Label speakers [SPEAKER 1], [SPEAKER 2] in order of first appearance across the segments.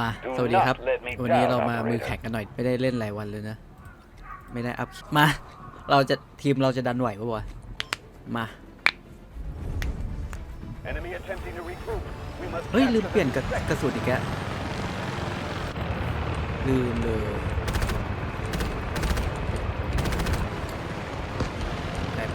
[SPEAKER 1] มา สวัสดีครับ วันนี้เรามามือแข่งกันหน่อย ไม่ได้เล่นหลายวันเลยนะ ไม่ได้อัพ มา เราจะทีมเราจะดันไหวปะวะ มา เฮ้ย ลืมเปลี่ยนกระกระสุนอีกแล้วลืมเลยได้ไหม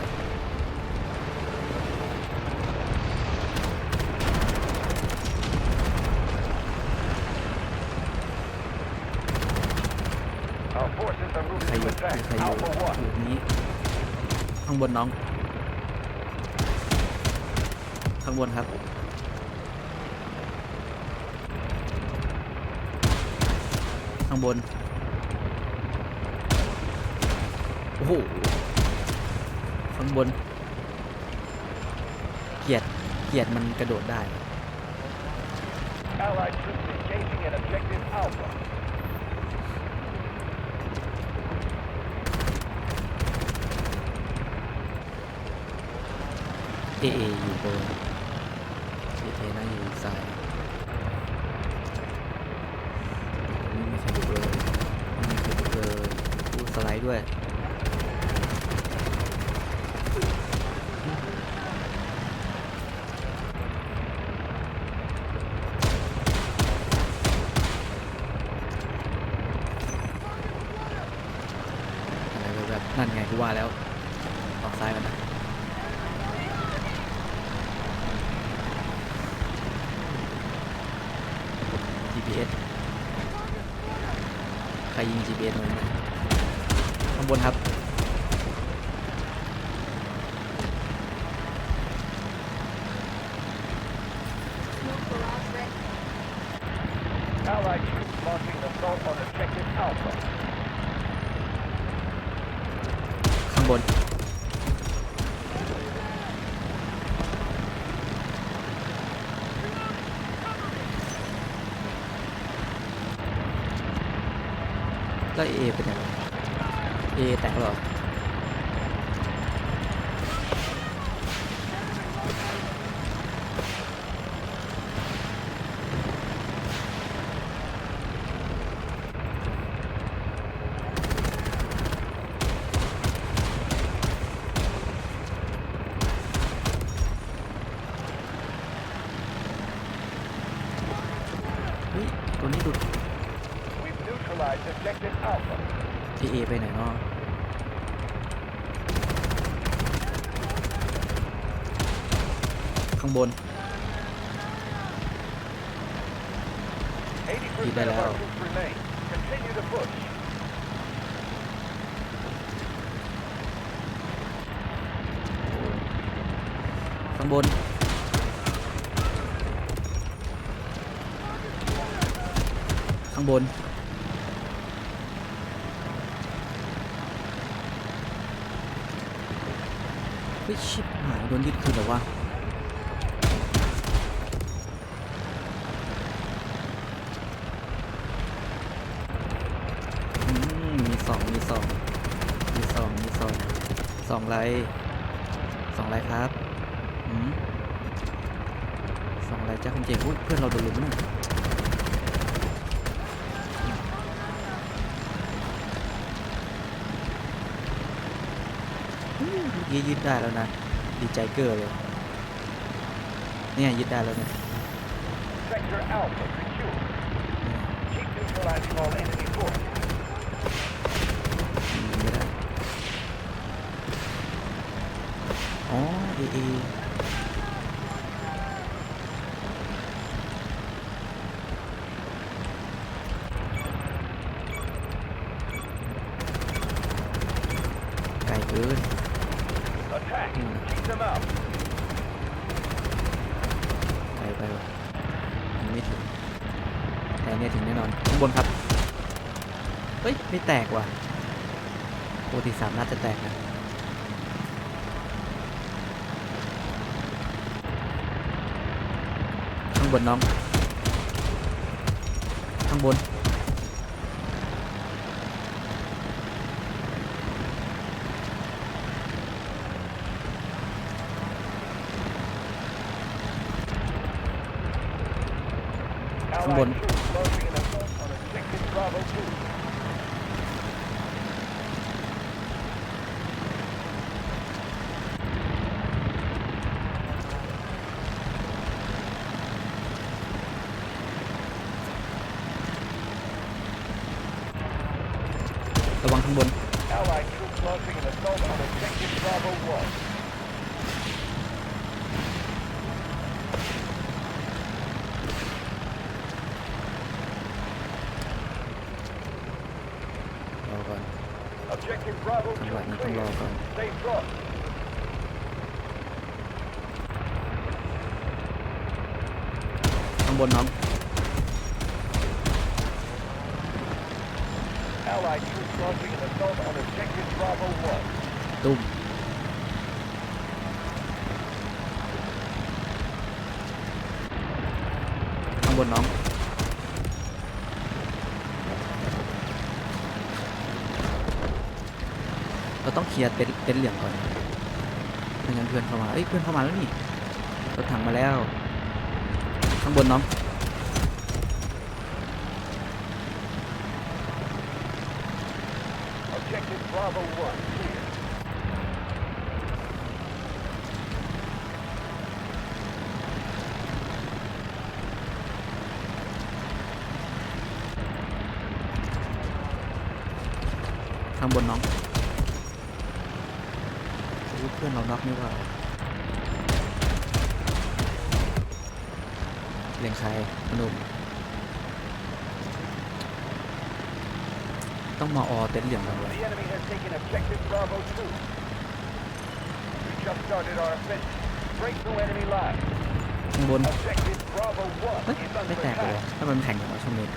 [SPEAKER 1] ใครอยู่ใครอยู่อยู่นี้ ข้าง บนน้อง ข้างบนครับ ข้างบน โอ้โห ข้างบน เกียด เกียดมันกระโดดได้
[SPEAKER 2] Allied troops engaging at objective Alpha.
[SPEAKER 1] เอเออยู่บนเอเทน่าอยู่ซ้ายไม่มีใครดูเลยไม่มีใครดูเลยดูสไลด์ด้วย อะไรแบบๆนั่นไงกูว่าแล้ว ออกซ้ายมันนะ GPS ใครยิง GPS มันนะข้างบนครับ
[SPEAKER 2] Allied troops launching an assault on
[SPEAKER 1] ข้างบนแล้วเอเป็นยังไงเอแตกหรอ เฮ้ย ตัวนี้ดูด
[SPEAKER 2] We've neutralized objective Alpha.
[SPEAKER 1] เอเอไปไหนเนาะข้างบน
[SPEAKER 2] 80%
[SPEAKER 1] Keep that
[SPEAKER 2] of our
[SPEAKER 1] out.
[SPEAKER 2] troops remain. Continue to push.
[SPEAKER 1] ข้างบน ข้างบน เฮ้ยชิบหายโดนยึดคืนเหรอวะมีสองมีสองมีสองมีสองสองไรสองไรครับอืมสองไรจ้าคุณเจงเพื่อนเราโดนลุมนะอืมเมื่อ กี้ยึดได้แล้วนะ ดีใจเกอร์เลย เนี่ยยึดได้แล้วเนี่ย
[SPEAKER 2] Sector Alpha secure. Keep neutralizing all enemy forces.
[SPEAKER 1] อืมไม่ได้อ๋อเอเอไกลเกิน
[SPEAKER 2] Attack.
[SPEAKER 1] Hmm.
[SPEAKER 2] Keep them out.
[SPEAKER 1] ไกลไปวะยังไม่ถึง แต่เนี่ยถึงแน่นอน ข้างบนครับ เฮ้ย ไม่แตกว่ะปกติสามนัดจะแตกนะข้างบนน้อง ข้างบน ข้างบน
[SPEAKER 2] Bravo 1.
[SPEAKER 1] รอก่อน
[SPEAKER 2] Objective Bravo
[SPEAKER 1] จัง
[SPEAKER 2] 2
[SPEAKER 1] หวะนี้ต้องรอ
[SPEAKER 2] clear.
[SPEAKER 1] ก่อน
[SPEAKER 2] Stay put.
[SPEAKER 1] ข้างบนน้อง
[SPEAKER 2] Allied troops launching
[SPEAKER 1] ตุ้มข้างบนน้องเราต้องเคลียร์เต็นเต็นเหลืองก่อนไม่งั้นเพื่อนเข้ามาเอ้ยเพื่อนเข้ามาแล้วนี่รถถังมาแล้ว ข้างบนน้อง
[SPEAKER 2] Bravo 1 clear.
[SPEAKER 1] ข้างบนน้องอุ๊ยเพื่อนเราน็อกนี่หว่าเลียงใครพนม ต้องมาออเต็นท์เหลืองกันไว้
[SPEAKER 2] The enemy has taken objective Bravo 2. We just started our offensive. Break through enemy lines.
[SPEAKER 1] ข้างบน
[SPEAKER 2] Objective Bravo
[SPEAKER 1] เฮ้ย
[SPEAKER 2] 1 is
[SPEAKER 1] ไม่
[SPEAKER 2] under
[SPEAKER 1] แตกเลย
[SPEAKER 2] attack.
[SPEAKER 1] ถ้ามันแข็งอย่างว่าช่วงนี้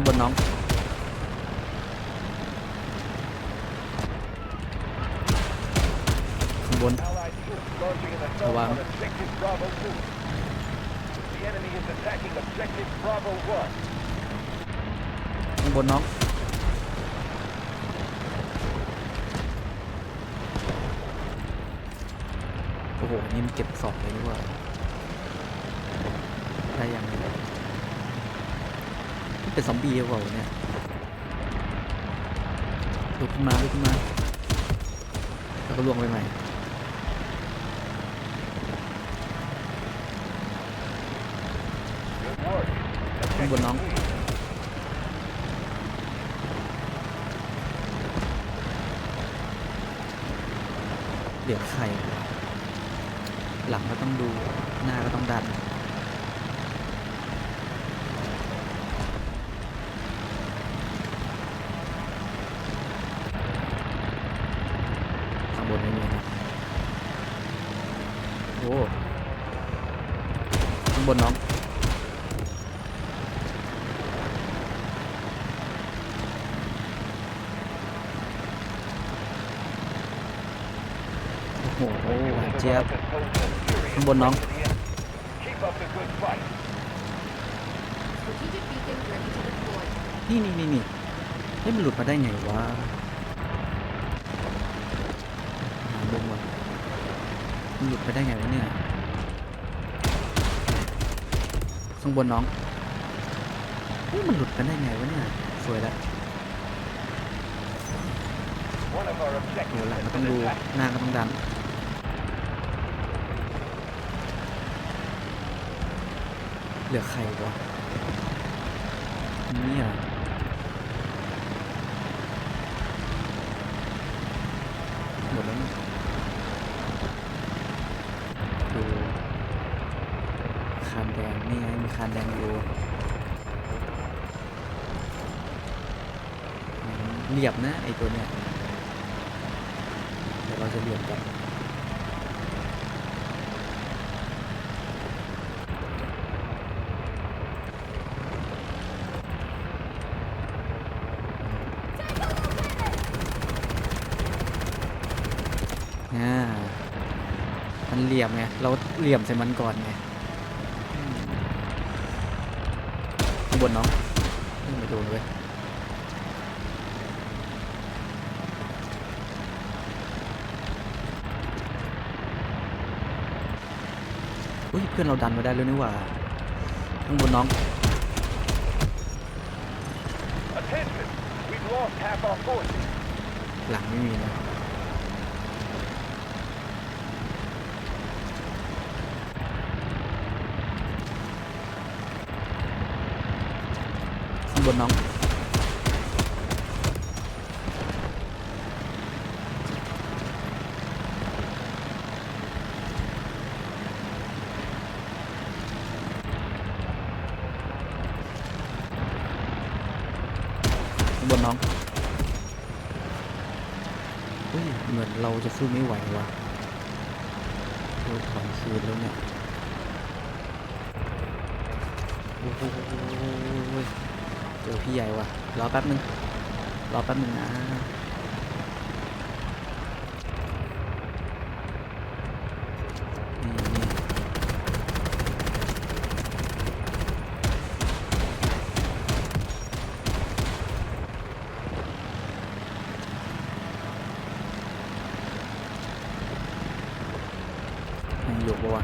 [SPEAKER 1] างบนน้องข้างบน
[SPEAKER 2] ระวัง
[SPEAKER 1] ข้างบนน้อง โอ้โห นี่มันเก็บสอบเลยด้วยได้ยังไง เป็นซอมบี้หรือเปล่าวเนี่ยลุกขึ้นมาลุกขึ้นมาแล้วก็ล่วงไปใหม่ข้างบนน้องเหลือใคร หลังก็ต้องดู หน้าก็ต้องดัน ข้างบนไม่มีนะ โอ้ข้างบนน้อง โอ้โหหวานเจี๊ยบ ข้าง บนน้อง
[SPEAKER 2] Keep up the good fight.
[SPEAKER 1] นี่นี่นี่นี่เฮ้ยมันหลุดมาได้ไงวะหามุมวะมันหลุดไปได้ไงวะเนี่ยข้างบนน้องเฮ้ยมันหลุดกันได้ไงวะเนี่ยสวยแล้ว
[SPEAKER 2] One of our
[SPEAKER 1] เดี๋ยว
[SPEAKER 2] objectives
[SPEAKER 1] หลัง
[SPEAKER 2] has
[SPEAKER 1] ก็ต้อง
[SPEAKER 2] been
[SPEAKER 1] ดู
[SPEAKER 2] attacked.
[SPEAKER 1] หน้าก็ต้องดัน เหลือใครวะเนี่ยหมดแล้วนี่ดูคานแดงนี่ไงมีคานแดงอยู่เรียบนะไอตัวเนี้ยเดี๋ยวเราจะเรียบกันเหลี่ยมไง เราเหลี่ยมใส่มันก่อนไงอืมข้างบนน้องเอ้ยไม่โดนเว้ยอุ้ยเพื่อนเราดันมาได้แล้วนี่หว่าข้างบนน้อง
[SPEAKER 2] Attention! We've lost half our forces.
[SPEAKER 1] หลังไม่มีนะ ข้างบ นน้องบนน้องเฮ้ยเหมือนเราจะสู้ไม่ไหววะเราถอนคืนแล้วเนี่ยโอ้โห เจอพี่ใหญ่ว่ะ รอแป๊บนึง รอแป๊บนึงนะยังอยู่ปะวะ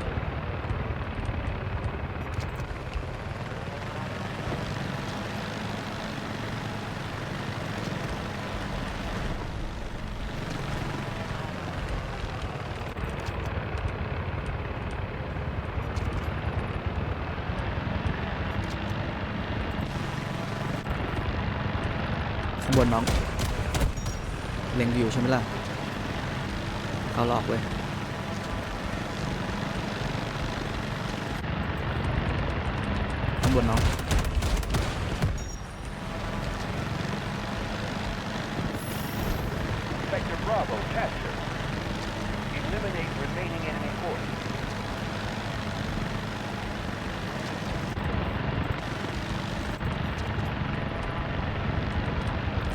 [SPEAKER 1] นน้อง เล็งอยู่ใช่ไหมล่ะ เขาหลอกเว้ยข้างบนน้อง
[SPEAKER 2] Sector Bravo captured. Eliminate remaining enemy forces.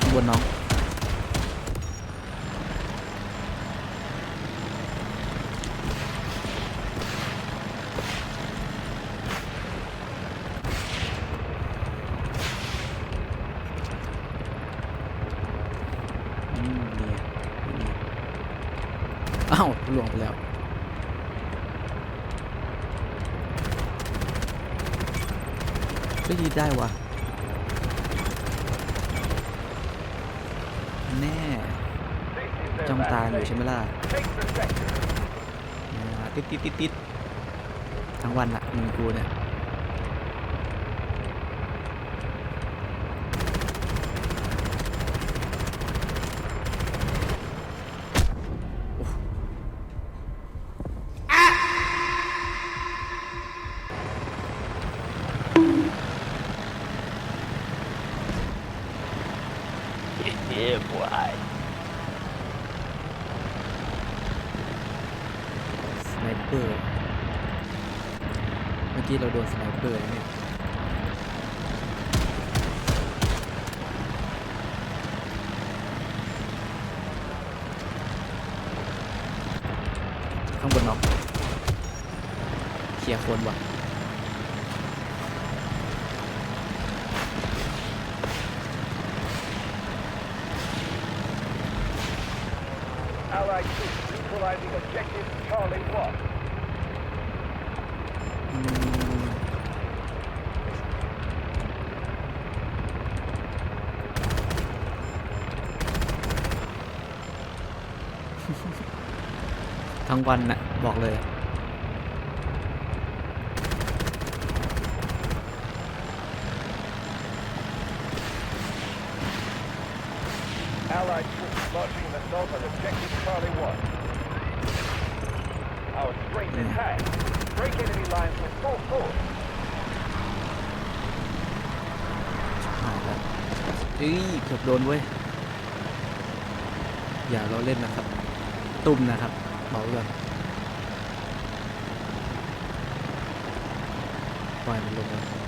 [SPEAKER 1] ข้างบ นน้อง อืมเนี่ยนี่อ้าวลวงไปแล้ว ก็ยีได้วะ แน่
[SPEAKER 2] Safety is their
[SPEAKER 1] จ้องตา
[SPEAKER 2] last
[SPEAKER 1] อยู่
[SPEAKER 2] thing.
[SPEAKER 1] ใช่ไหมล่ะ
[SPEAKER 2] Take the sector.
[SPEAKER 1] อ่าติดติดติดติดทั้งวันอะมึงกูเนี่ย
[SPEAKER 2] Yeah, boy.
[SPEAKER 1] สไนเปอร์เมื่อกี้เราโดนสไนเปอร์แล้วเนี่ย ข้างบนน้องเคลียร์คนว่ะ
[SPEAKER 2] Allied troops neutralizing objective Charlie 1.
[SPEAKER 1] อืม ทั้งวันน่ะบอกเลย
[SPEAKER 2] Allied troops launching an assault on objective Charlie 1. Our strength is
[SPEAKER 1] Yeah.
[SPEAKER 2] high. Break enemy lines with full force.
[SPEAKER 1] หายแล้วเอ้ยเกือบโดนเว้ย อย่าเราเล่นนะครับ ตุ่มนะครับ บอกไว้ก่อนปล่อยมันลงเลย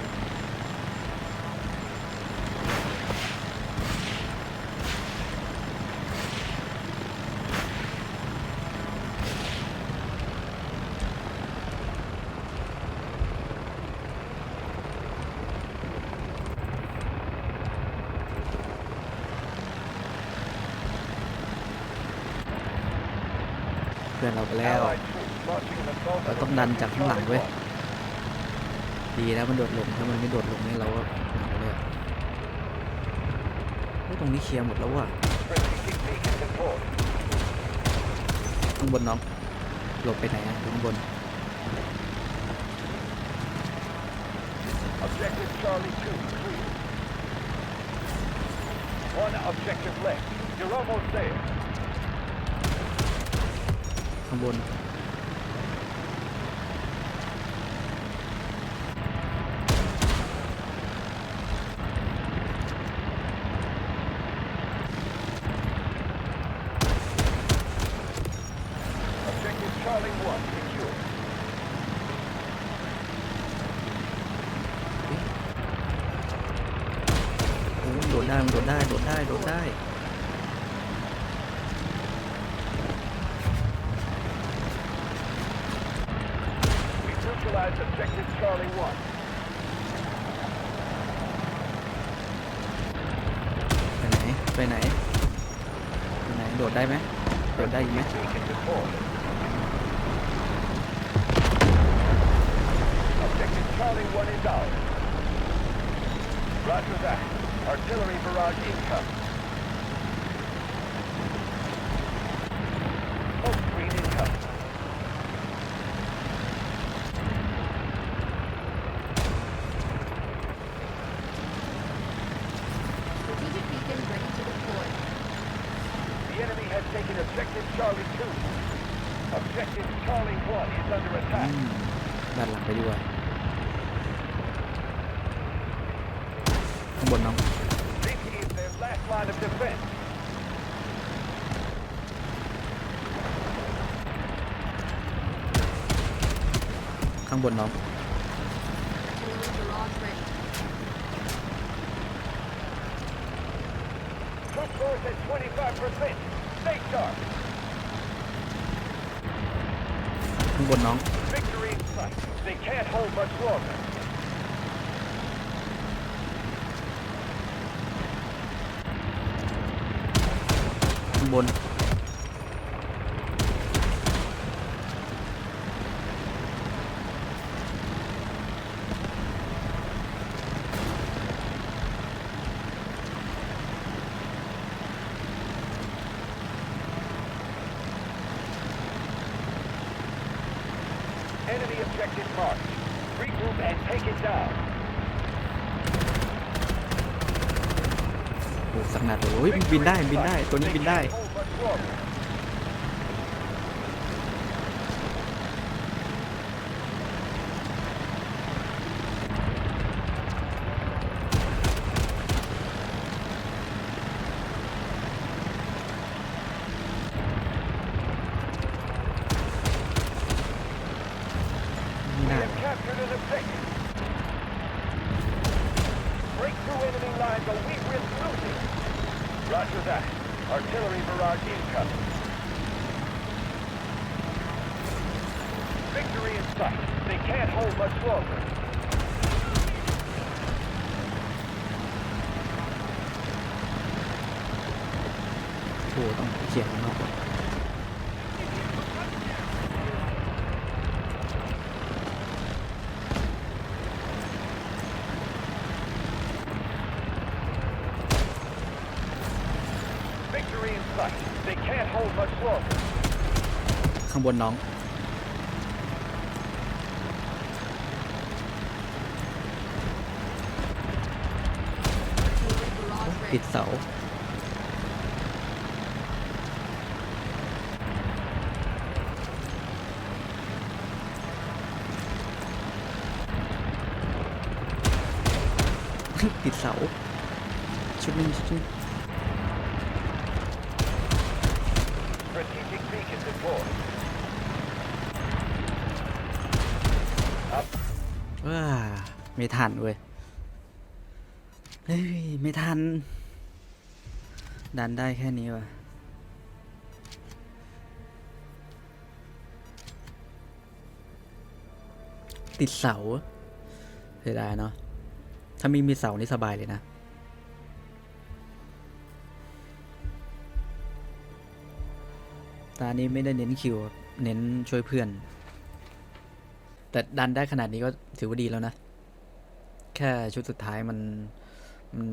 [SPEAKER 1] พื่อนเราไป แล้วเราต้องดันจากข้างหลังเว้ยดีแล้วมันโดดลงถ้ามันไม่โดดลงเนี่ยเราก็หนาวเลยเฮ้ตรงนี้เคลียร์หมดแล้วว่ะข้างบนน้องหลบไปไหนอะข้างบน
[SPEAKER 2] Objective
[SPEAKER 1] ข้างบน
[SPEAKER 2] Objective Charlie 1 secure.
[SPEAKER 1] โอ้ยโดดได้มันโดดได้ โดดได้ โดดได้
[SPEAKER 2] Charlie 1.
[SPEAKER 1] ไปไหน ไปไหน ไปไหน โดดได้ไหมโดดได้อีกไหม
[SPEAKER 2] Beacon deployed. Objective Charlie 1 is out. Roger that. Artillery barrage incoming.
[SPEAKER 1] บนน้อง
[SPEAKER 3] Artillery barrage ready.
[SPEAKER 2] Troop force at 25%. Stay sharp.
[SPEAKER 1] ข้างบนน้อง
[SPEAKER 2] Victory in sight. They can't hold much longer.
[SPEAKER 1] ข้างบน
[SPEAKER 2] Enemy objective marked. Regroup and take it down.
[SPEAKER 1] โอ้สักนัดเลยโอ้ยมันบินได้มันบินได้ ตัวนี้บินได้
[SPEAKER 2] They can't hold much longer. Enemy lines or we risk losing. Roger that. Artillery barrage incoming. Victory in sight. They can't hold much longer.
[SPEAKER 1] โบนน้อง
[SPEAKER 3] ปิ
[SPEAKER 1] ดเสาปิดเสา ชุดนึงชุดนึง ว้าไม่ทันเว้ย เฮ้ย ไม่ทัน ดันได้แค่นี้วะติดเสาเสียดายเนาะ ถ้ามีมีเสานี่สบายเลยนะตานี้ไม่ได้เน้นคิว เน้นช่วยเพื่อน แต่ดันได้ขนาดนี้ก็ถือว่าดีแล้วนะ แค่ชุดสุดท้ายมันมัน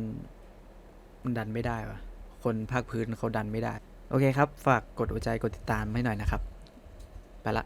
[SPEAKER 1] มันดันไม่ได้วะคนภาคพื้นเขาดันไม่ได้ โอเคครับ ฝากกดหัวใจกดติดตามให้หน่อยนะครับ ไปละ